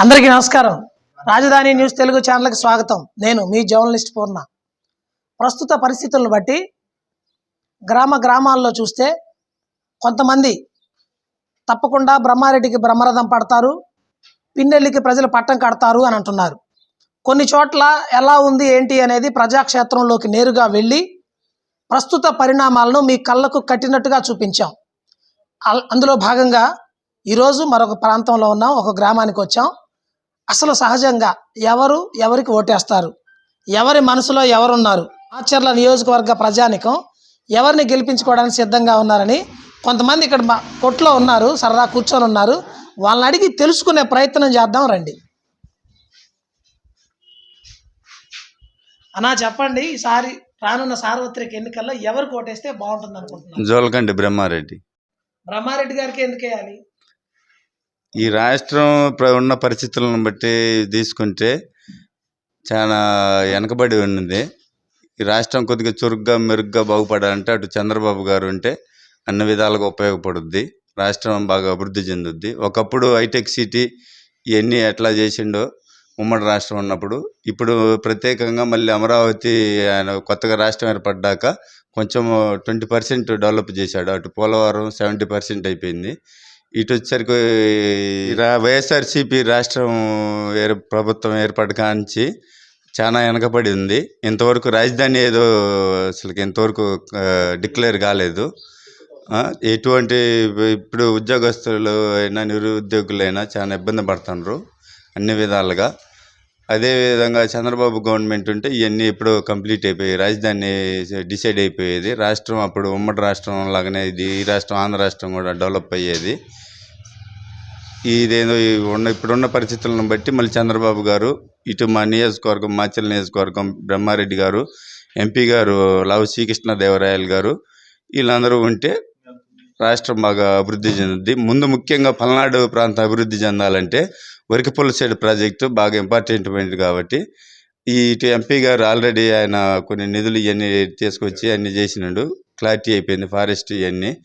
అందరికీ నమస్కారం. రాజధాని న్యూస్ తెలుగు ఛానల్కి స్వాగతం. నేను మీ జర్నలిస్ట్ పూర్ణ. ప్రస్తుత పరిస్థితులను బట్టి గ్రామ గ్రామాల్లో చూస్తే కొంతమంది తప్పకుండా బ్రహ్మారెడ్డికి బ్రహ్మరథం పడతారు పిన్నెల్లికి ప్రజలు పట్టం కడతారు అని అంటున్నారు. కొన్ని చోట్ల ఎలా ఉంది ఏంటి అనేది ప్రజాక్షేత్రంలోకి నేరుగా వెళ్ళి ప్రస్తుత పరిణామాలను మీ కళ్ళకు కట్టినట్టుగా చూపించాం. అల్- అందులో భాగంగా ఈరోజు మరొక ప్రాంతంలో ఉన్నాం ఒక గ్రామానికి వచ్చాం. అసలు సహజంగా ఎవరు ఎవరికి ఓటేస్తారు? ఎవరి మనసులో ఎవరున్నారు? ఆచర్ల నియోజకవర్గ ప్రజానికం ఎవరిని గెలిపించుకోవడానికి సిద్ధంగా ఉన్నారని కొంతమంది ఇక్కడ మా కొట్లో ఉన్నారు సరదా కూర్చొని ఉన్నారు. వాళ్ళని అడిగి తెలుసుకునే ప్రయత్నం చేద్దాం రండి. అన్నా చెప్పండి. ఈసారి రానున్న సార్వత్రిక ఎన్నికల్లో ఎవరికి ఓటేస్తే బాగుంటుంది అనుకుంటున్నారు జోలకండి బ్రహ్మారెడ్డి. బ్రహ్మారెడ్డి గారికి ఎందుకు వేయాలి? ఈ రాష్ట్రం ఉన్న పరిస్థితులను బట్టి తీసుకుంటే చాలా వెనకబడి ఉన్నది. ఈ రాష్ట్రం కొద్దిగా చురుగ్గా మెరుగ్గా బాగుపడాలంటే అటు చంద్రబాబు గారు ఉంటే అన్ని విధాలుగా ఉపయోగపడుద్ది. రాష్ట్రం బాగా అభివృద్ధి చెందుద్ది. ఒకప్పుడు హైటెక్ సిటీ ఇవన్నీ ఎట్లా చేసిండో ఉమ్మడి రాష్ట్రం ఉన్నప్పుడు ఇప్పుడు ప్రత్యేకంగా మళ్ళీ అమరావతి ఆయన కొత్తగా రాష్ట్రం ఏర్పడ్డాక కొంచెం ట్వంటీ పర్సెంట్ డెవలప్ చేశాడు. అటు పోలవరం సెవెంటీ పర్సెంట్ అయిపోయింది. ఇటు వచ్చేసరికి రా- వైఎస్ఆర్సీపీ రాష్ట్రం ఏర్ ప్రభుత్వం ఏర్పాటు కాంచి చాలా వెనకబడి ఉంది. ఇంతవరకు రాజధాని ఏదో అసలుకి ఇంతవరకు డిక్లేర్ కాలేదు. ఎటువంటి ఇప్పుడు ఉద్యోగస్తులు అయినా నిరుద్యోగులైనా చాలా ఇబ్బంది పడుతున్నారు అన్ని విధాలుగా. అదేవిధంగా చంద్రబాబు గవర్నమెంట్ ఉంటే ఇవన్నీ ఎప్పుడో కంప్లీట్ అయిపోయి రాజధాని డిసైడ్ అయిపోయేది. రాష్ట్రం అప్పుడు ఉమ్మడి రాష్ట్రం లాగానే ఇది. ఈ రాష్ట్రం ఆంధ్ర రాష్ట్రం కూడా డెవలప్ అయ్యేది. ఇదేదో ఉన్న ఇప్పుడున్న పరిస్థితులను బట్టి మళ్ళీ చంద్రబాబు గారు ఇటు మా నియోజకవర్గం మాచల్ నియోజకవర్గం బ్రహ్మారెడ్డి గారు ఎంపీ గారు లావు శ్రీకృష్ణదేవరాయలు గారు వీళ్ళందరూ ఉంటే రాష్ట్రం బాగా అభివృద్ధి చెందుద్ది. ముందు ముఖ్యంగా పల్నాడు ప్రాంతం అభివృద్ధి చెందాలంటే వరికపుల్ల సైడ్ ప్రాజెక్టు బాగా ఇంపార్టెంట్ కాబట్టి ఈ ఇటు ఎంపీ గారు ఆల్రెడీ ఆయన కొన్ని నిధులు ఇవన్నీ తీసుకొచ్చి అన్ని చేసినాడు. క్లారిటీ అయిపోయింది ఫారెస్ట్ ఇవన్నీ.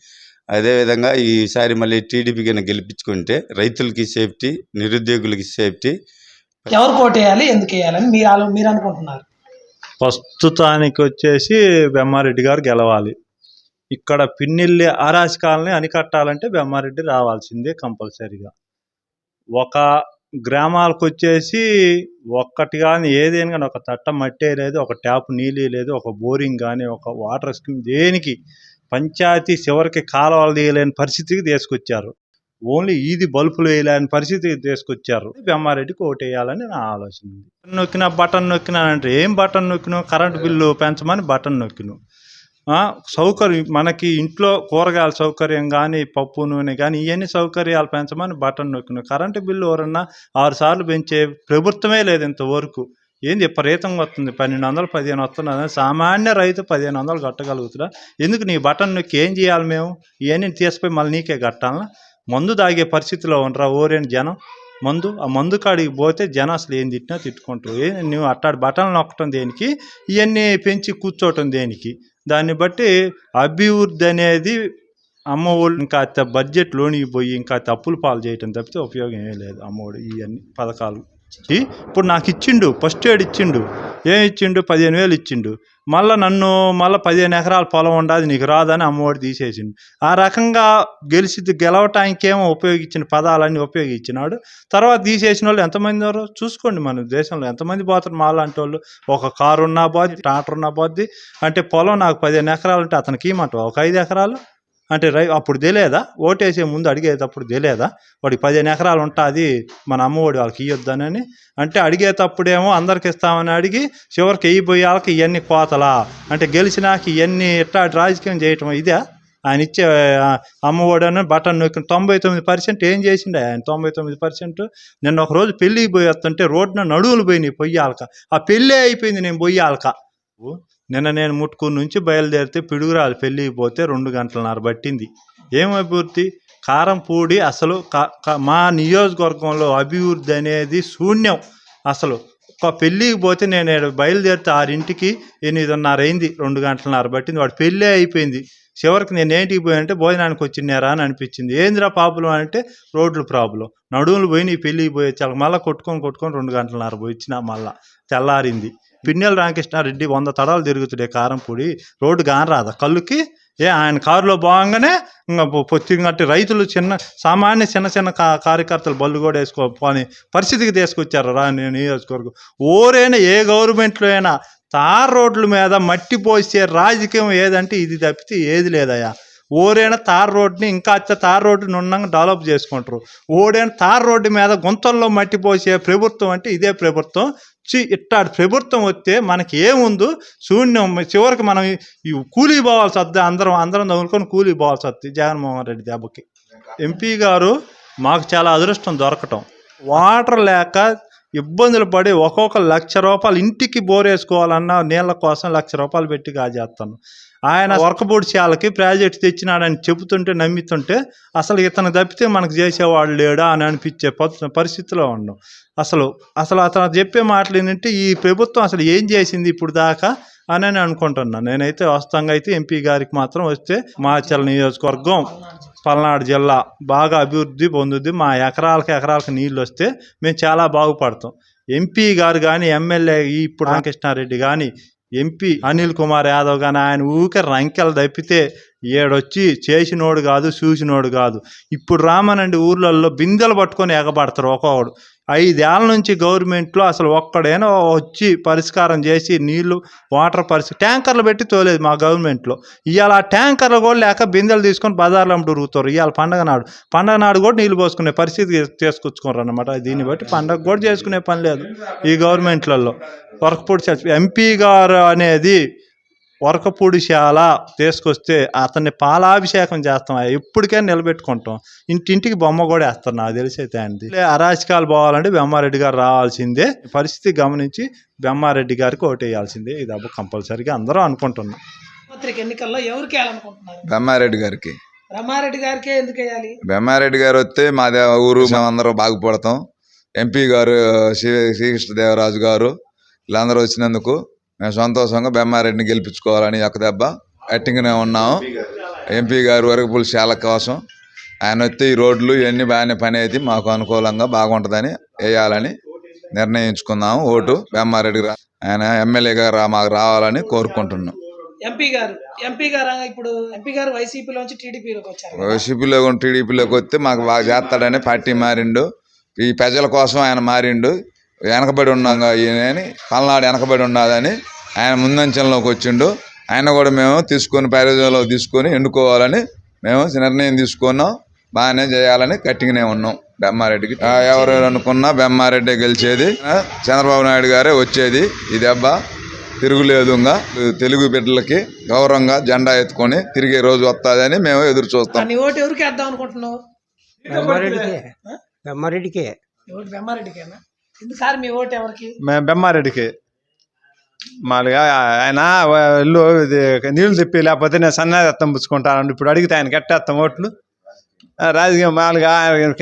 అదేవిధంగా ఈసారి మళ్ళీ టీడీపీ కింద గెలిపించుకుంటే రైతులకి సేఫ్టీ నిరుద్యోగులకి సేఫ్టీ. ఎవరికి ఓటేయాలి ఎందుకు వేయాలని మీరు మీరు అనుకుంటున్నారు? ప్రస్తుతానికి వచ్చేసి బెమ్మారెడ్డి గారు గెలవాలి. ఇక్కడ పిన్నిల్లి అరాచకాలని అనికట్టాలంటే బెమ్మారెడ్డి రావాల్సిందే కంపల్సరీగా. ఒక గ్రామాలకు వచ్చేసి ఒక్కటి కానీ ఏదైనా కానీ ఒక తట్ట మట్టే లేదు ఒక ట్యాప్ నీళ్ళు లేదు ఒక బోరింగ్ కానీ ఒక వాటర్ స్కీమ్ దేనికి పంచాయతీ చివరికి కాలువలు తీయలేని పరిస్థితికి తీసుకొచ్చారు. ఓన్లీ ఇది బల్బులు వేయలేని పరిస్థితికి తీసుకొచ్చారు. బెమ్మారెడ్డికి వేయాలని నా ఆలోచన ఉంది. బటన్ నొక్కినా బటన్ నొక్కినా అంటే ఏం బటన్ నొక్కినా కరెంట్ బిల్లు పెంచమని బటన్ నొక్కినావు సౌకర్యం మనకి ఇంట్లో కూరగాయల సౌకర్యం కానీ పప్పు నూనె కానీ ఇవన్నీ సౌకర్యాలు పెంచమని బటన్ నొక్కినావు కరెంటు బిల్లు ఎవరన్నా ఆరు సార్లు పెంచే ప్రభుత్వమే లేదు ఇంతవరకు ఏంది విపరీతంగా వస్తుంది. పన్నెండు వందలు పదిహేను వస్తున్నది సామాన్య రైతు పదిహేను వందలు కట్టగలుగుతురా ఎందుకు నీ బటన్ నొక్కి ఏం చేయాలి మేము? ఇవన్నీ తీసిపోయి మళ్ళీ నీకే కట్టాలా? మందు తాగే పరిస్థితిలో ఉండరా ఓరేని జనం? మందు? ఆ మందు కాడికి పోతే జనం అసలు ఏం తిట్టినా తిట్టుకుంటారు. ఏ నువ్వు అట్టాడు బటన్లు నొక్కటం దేనికి? ఇవన్నీ పెంచి కూర్చోవటం దేనికి? దాన్ని బట్టి అభివృద్ధి అనేది అమ్మ ఒళ్ళు ఇంకా అత్త బడ్జెట్ లోనికి పోయి ఇంకా తప్పులు అప్పులు పాలు చేయటం తప్పితే ఉపయోగం ఏమీ లేదు అమ్మఒడి ఇవన్నీ పథకాలు. ఇప్పుడు నాకు ఇచ్చిండు ఫస్ట్ ఎయిడ్ ఇచ్చిండు. ఏం ఇచ్చిండు? పదిహేను వేలు ఇచ్చిండు. మళ్ళీ నన్ను మళ్ళీ పదిహేను ఎకరాల పొలం ఉండాది నీకు రాదని అమ్మఒడి తీసేసిండు. ఆ రకంగా గెలిచి గెలవటానికేమో ఉపయోగించిన పదాలన్నీ ఉపయోగించినాడు. తర్వాత తీసేసిన వాళ్ళు ఎంతమంది చూసుకోండి మన దేశంలో. ఎంతమంది పోతారు మాలాంటి వాళ్ళు ఒక కారు ఉన్నా పోద్ది ట్రాక్టర్ ఉన్నా పోద్ది. అంటే పొలం నాకు పదిహేను ఎకరాలు ఉంటే అతనికి ఇమ్మంటావు ఒక ఐదు ఎకరాలు? అంటే రై అప్పుడు తెలియదా? ఓటేసే ముందు అడిగేటప్పుడు తెలియదా? వాడికి పదిహేను ఎకరాలు ఉంటుంది మన అమ్మఒడి వాళ్ళకి ఇవ్వొద్దనని అంటే అడిగేటప్పుడేమో అందరికి ఇస్తామని అడిగి చివరికి వెయ్యిపోయే వాళ్ళకి ఇవన్నీ కోతలా? అంటే గెలిచినాక ఇవన్నీ ఎట్లా రాజకీయం చేయటం ఇదే? ఆయన ఇచ్చే అమ్మఒడని అని బటన్ నొక్కిన తొంభై తొమ్మిది పర్సెంట్ ఏం చేసిండే ఆయన? తొంభై తొమ్మిది పర్సెంట్. నిన్న ఒక రోజు పెళ్ళికి పోయి వస్తుంటే రోడ్డున నడువులు పోయినాయి పొయ్యాలక ఆ పెళ్ళే అయిపోయింది నేను పొయ్యాలక నిన్న నేను ముట్టుకుని నుంచి బయలుదేరితే పిడుగురాలు పెళ్ళికి పోతే రెండు గంటలన్నర పట్టింది. ఏం అభివృద్ధి? కారం పూడి అసలు క- మా నియోజకవర్గంలో అభివృద్ధి అనేది శూన్యం అసలు. ఒక పెళ్ళికి పోతే నేను బయలుదేరితే ఆరింటికి ఎనిమిదిన్నర అయింది రెండు గంటలన్నర పట్టింది. వాడు పెళ్ళే అయిపోయింది. చివరికి నేను ఏంటికి పోయానంటే భోజనానికి వచ్చినారా అని అనిపించింది. ఏందిరా ప్రాబ్లం అంటే రోడ్లు ప్రాబ్లం. నడువులు పోయి నీ పెళ్ళికి పోయి చాలా మళ్ళీ కొట్టుకొని కొట్టుకొని రెండు గంటలన్నర పోయి వచ్చినా మళ్ళా తెల్లారింది. పిన్నెల రామకృష్ణారెడ్డి వంద తడాలు తిరుగుతుండే కారంపొడి రోడ్డు కాని రాదా. కళ్ళుకి ఏ ఆయన కారులో బాగానే ఇంకా పొత్తిగట్టి రైతులు చిన్న సామాన్య చిన్న చిన్న కా కార్యకర్తలు బళ్ళు కూడా వేసుకో పోని పరిస్థితికి తీసుకొచ్చారు రా నేను నియోజకవర్గం. ఓరైనా ఏ గవర్నమెంట్లో అయినా తార్ రోడ్ల మీద మట్టి పోసే రాజకీయం ఏదంటే ఇది తప్పితే ఏది లేదయ్యా. ఓరైనా తార్ రోడ్ని ఇంకా అచ్చ తార్ రోడ్డుని ఉన్నంగా డెవలప్ చేసుకుంటారు. ఓడైనా తార్ రోడ్డు మీద గుంతల్లో మట్టి పోసే ప్రభుత్వం అంటే ఇదే ప్రభుత్వం. చి ఇట్టాడు ప్రభుత్వం వస్తే మనకి ఏముందో? శూన్యం చివరికి మనం ఈ- కూలీ పోవాల్సి వద్ద అందరం అందరం తగులుకొని కూలీ పోవాల్సి వస్తుంది జగన్మోహన్ రెడ్డి దెబ్బకి. ఎంపీ గారు మాకు చాలా అదృష్టం దొరకటం. వాటర్ లేక ఇబ్బందులు పడి ఒక్కొక్క లక్ష రూపాయలు ఇంటికి బోరేసుకోవాలన్నా నీళ్ళ కోసం లక్ష రూపాయలు పెట్టి కాజేస్తాను ఆయన వర్కబోర్డ్ చేయాలకి ప్రాజెక్ట్ తెచ్చినాడని చెబుతుంటే నమ్ముతుంటే అసలు ఇతను తప్పితే మనకు చేసేవాడు లేడా అని అనిపించే ప- పరిస్థితిలో ఉన్నాం. అసలు అసలు అతను చెప్పే మాటలు ఏంటంటే ఈ ప్రభుత్వం అసలు ఏం చేసింది ఇప్పుడు దాకా? అని నేను అనుకుంటున్నాను నేనైతే వాస్తవంగా అయితే ఎంపీ గారికి మాత్రం వస్తే మాచల నియోజకవర్గం పల్నాడు జిల్లా బాగా అభివృద్ధి పొందుద్ది. మా ఎకరాలకు ఎకరాలకు నీళ్ళు వస్తే మేము చాలా బాగుపడతాం. ఎంపీ గారు కానీ ఎమ్మెల్యే ఇప్పుడు రామకృష్ణారెడ్డి కానీ ఎంపీ అనిల్ కుమార్ యాదవ్ కానీ ఆయన ఊకే రంకెలు తప్పితే ఏడొచ్చి చేసినోడు కాదు చూసినోడు కాదు. ఇప్పుడు రామనండి ఊర్లలో బిందెలు పట్టుకొని ఎగబడతారు ఒక్కొక్కడు. ఐదేళ్ళ నుంచి గవర్నమెంట్లో అసలు ఒక్కడైనా వచ్చి పరిష్కారం చేసి నీళ్ళు వాటర్ పరిస్థితి ట్యాంకర్లు పెట్టి తోలేదు మా గవర్నమెంట్లో. ఇవాళ ఆ ట్యాంకర్లు కూడా లేక బిందెలు తీసుకొని బజార్లో తిరుగుతారు ఇవాళ పండగ నాడు. పండగ నాడు కూడా నీళ్ళు పోసుకునే పరిస్థితి తీసుకొచ్చుకోరు అనమాట దీన్ని బట్టి పండగ కూడా చేసుకునే పని లేదు ఈ గవర్నమెంట్లలో. వరకపూడి ఎంపీ గారు అనేది వరకపూడిశాల తీసుకొస్తే అతన్ని పాలాభిషేకం చేస్తాం. ఎప్పటికైనా నిలబెట్టుకుంటాం. ఇంటింటికి బొమ్మ కూడా వేస్తారు నాకు తెలిసి అయితే లే, అరాచకాలు పోవాలంటే బెమ్మారెడ్డి గారు రావాల్సిందే. పరిస్థితి గమనించి బెమ్మారెడ్డి గారికి ఓటేయాల్సిందే ఇది అబ్బు కంపల్సరీగా అందరూ అనుకుంటున్నాం. ఎన్నికల్లో ఎవరికి వేయాలనుకుంటున్నారు? గారికి. గారికే ఎందుకు వేయాలి? బెమ్మారెడ్డి గారు వస్తే మా ఊరు మేమందరం బాగుపడతాం. ఎంపీ గారు శ్రీ శ్రీకృష్ణదేవరాజు గారు వీళ్ళందరూ వచ్చినందుకు సంతోషంగా బెమ్మారెడ్డిని గెలిపించుకోవాలని ఒక దెబ్బ. అట్టిగానే ఉన్నాము ఎంపీ గారు వరకు శాల కోసం. ఆయన వస్తే ఈ రోడ్లు ఇవన్నీ బాగానే పని అయితే మాకు అనుకూలంగా బాగుంటుందని వేయాలని నిర్ణయించుకున్నాము ఓటు బెమ్మారెడ్డి ఆయన ఎమ్మెల్యేగా రా మాకు రావాలని కోరుకుంటున్నాం. ఎంపీ గారు ఎంపీ గారు ఇప్పుడు ఎంపీ గారు వైసీపీలోంచి టీడీపీలోకి వచ్చారు. వైసీపీలో టీడీపీలోకి వస్తే మాకు బాగా చేస్తాడని పార్టీ మారిండు. ఈ ప్రజల కోసం ఆయన మారిండు. వెనకబడి ఉన్నాం ఈయనని పల్నాడు వెనకబడి ఉన్నదని ఆయన ముందంచంలోకి వచ్చిండు. ఆయన కూడా మేము తీసుకొని పరిధిలో తీసుకొని ఎన్నుకోవాలని మేము నిర్ణయం తీసుకున్నాం. బాగానే చేయాలని గట్టిగానే ఉన్నాం. బెమ్మారెడ్డికి ఆ, ఎవరు అనుకున్నా బెమ్మారెడ్డి గెలిచేది. చంద్రబాబు నాయుడు గారే వచ్చేది. ఈ దెబ్బ తిరుగులేదు తెలుగు బిడ్డలకి గౌరవంగా జెండా ఎత్తుకొని తిరిగే రోజు వస్తుందని మేము ఎదురు చూస్తాం. నీ ఓటు ఎవరికి వేద్దాం అనుకుంటున్నావు? బెమ్మారెడ్డికే ఆ? బెమ్మారెడ్డికే నీ ఓటు బెమ్మారెడ్డికేనా ఎందుసారి మీ ఓటు ఎవరికి? మేము బెమ్మారెడ్డికి మామూలుగా ఆయన ఇల్లు నీళ్ళు తిప్పి లేకపోతే నేను సన్నాది ఎత్తం పుచ్చుకుంటాను ఇప్పుడు అడిగితే ఆయన కట్టేస్తాం ఓట్లు. రాజకీయం మామూలుగా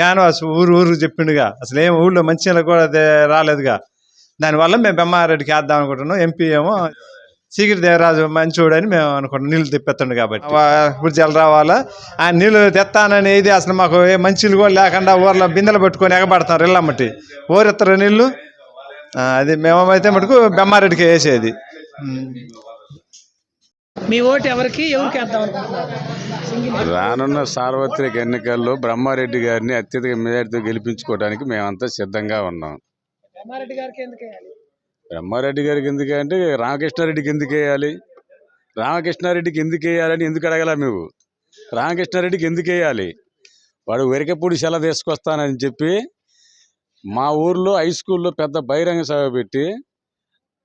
క్యాన్వాస్ ఊరు ఊరు చెప్పిండుగా. అసలు ఏం ఊళ్ళో మంచి నీళ్ళు కూడా రాలేదుగా. దానివల్ల మేము బెమ్మారెడ్డికి వేద్దాం అనుకుంటున్నాం. ఎంపీ ఏమో సీకిరి దేవరాజు మంచోడు అని మేము అనుకుంటున్నాం. నీళ్ళు తెప్పెత్తుండు కాబట్టి. ఇప్పుడు జల రావాలా? ఆ నీళ్ళు తెస్తానని ఇది అసలు మాకు ఏ మంచి నీళ్ళు కూడా లేకుండా ఊర్లో బిందెలు పెట్టుకొని ఎగబడతారు ఇళ్ళమ్మటి ఊరెత్తరు నీళ్ళు అది మేమైతే మటుకు బెమ్మారెడ్డికి వేసేది. మీ ఓటు ఎవరికి? ఎవరికి వేద్దాం రానున్న సార్వత్రిక ఎన్నికల్లో బ్రహ్మారెడ్డి గారిని అత్యధిక మెజార్టీతో గెలిపించుకోవడానికి మేమంతా సిద్ధంగా ఉన్నాం. బెమ్మారెడ్డి గారికి ఎందుకు వేయాలి? బ్రహ్మారెడ్డి గారికి ఎందుకు అంటే రామకృష్ణారెడ్డికి ఎందుకు వేయాలి? రామకృష్ణారెడ్డికి ఎందుకు వేయాలని ఎందుకు అడగలా మేము? రామకృష్ణారెడ్డికి ఎందుకు వేయాలి? వాడు వెరికపూడి సెల తీసుకొస్తానని చెప్పి మా ఊర్లో హై స్కూల్లో పెద్ద బహిరంగ సభ పెట్టి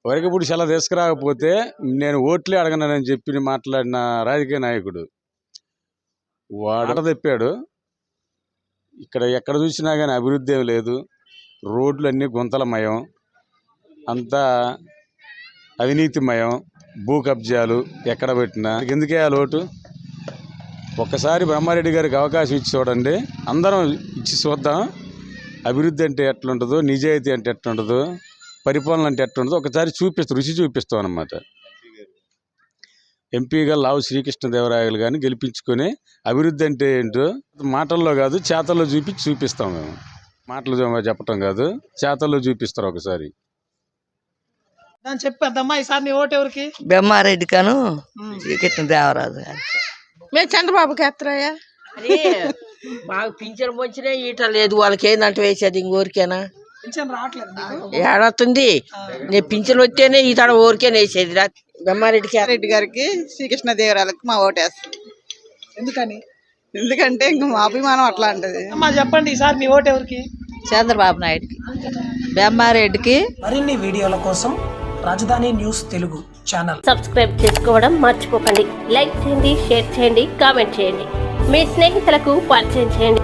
వరకపూడి సెల తీసుకురాకపోతే నేను ఓట్లే అడగనని చెప్పి మాట్లాడిన రాజకీయ నాయకుడు. వాడు తెప్పాడు. ఇక్కడ ఎక్కడ చూసినా కానీ అభివృద్ధి ఏం లేదు. రోడ్లు అన్నీ గుంతలమయం. అంతా అవినీతిమయం. భూ కబ్జాలు ఎక్కడ పెట్టినా. ఎందుకే ఆ లోటు? ఒక్కసారి బ్రహ్మారెడ్డి గారికి అవకాశం ఇచ్చి చూడండి. అందరం ఇచ్చి చూద్దాం. అభివృద్ధి అంటే ఎట్లుంటుందో నిజాయితీ అంటే ఎట్లుంటుందో పరిపాలన అంటే ఎట్టుండదో ఒకసారి చూపిస్తాం రుచి చూపిస్తాం అన్నమాట. ఎంపీగా లావు శ్రీకృష్ణదేవరాయలు కానీ గెలిపించుకొని అభివృద్ధి అంటే ఏంటో మాటల్లో కాదు చేతల్లో చూపించి చూపిస్తాం మేము. మాటలు చెప్పటం కాదు చేతల్లో చూపిస్తారు ఒకసారి. దాన్ని చెప్పేద్దమ్మా ఈసారి నీ ఓటు ఎవరికి? బెమ్మారెడ్డి కను శ్రీకృష్ణ దేవరాజు గారు మేము చంద్రబాబుకి ఎత్తరయ్యా. అది మాకు పింఛన్ వచ్చినా ఈట లేదు వాళ్ళకి ఏందంటే వేసేది ఇంకోరికేనా పింఛన్ రావట్లేదు నీకు ఏడవుతుంది నేను పింఛన్ వస్తేనే ఈ తడ ఊరికేనే వేసేది. రా బెమ్మారెడ్డికి రెడ్డి గారికి శ్రీకృష్ణ దేవరాలకు మా ఓటేస్తాం. ఎందుకని? ఎందుకంటే ఇంక మా అభిమానం అట్లా అంటది అమ్మా చెప్పండి ఈసారి మీ ఓటు ఎవరికి? చంద్రబాబు నాయుడుకి. బెమ్మారెడ్డికి మరిన్ని వీడియోల కోసం రాజధాని న్యూస్ తెలుగు ఛానల్. సబ్స్క్రైబ్ చేసుకోవడం మర్చిపోకండి. లైక్ చేయండి షేర్ చేయండి కామెంట్ చేయండి. మీ స్నేహితులకు పరిచయం చేయండి.